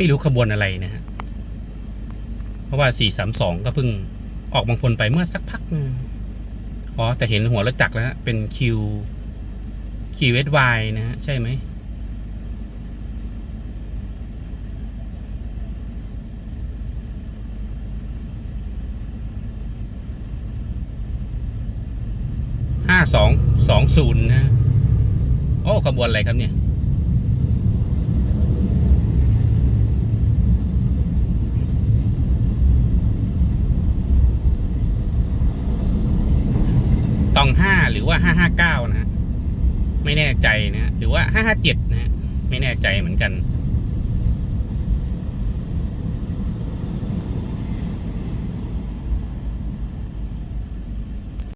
ไม่รู้ขบวนอะไรนะฮะเพราะว่า 432 ก็เพิ่งออกบางพลไปเมื่อสักพักนึงอ๋อ แต่เห็นหัวรถจักรแล้ว เป็น Q QSY นะฮะ ใช่ไหมห้าสองสองศูนย์นะ โอ้ ขบวนอะไรครับเนี่ย องห้าหรือว่าห้าห้าเก้านะฮะไม่แน่ใจนะฮะหรือว่าห้าห้าเจ็ดนะฮะไม่แน่ใจเหมือนกัน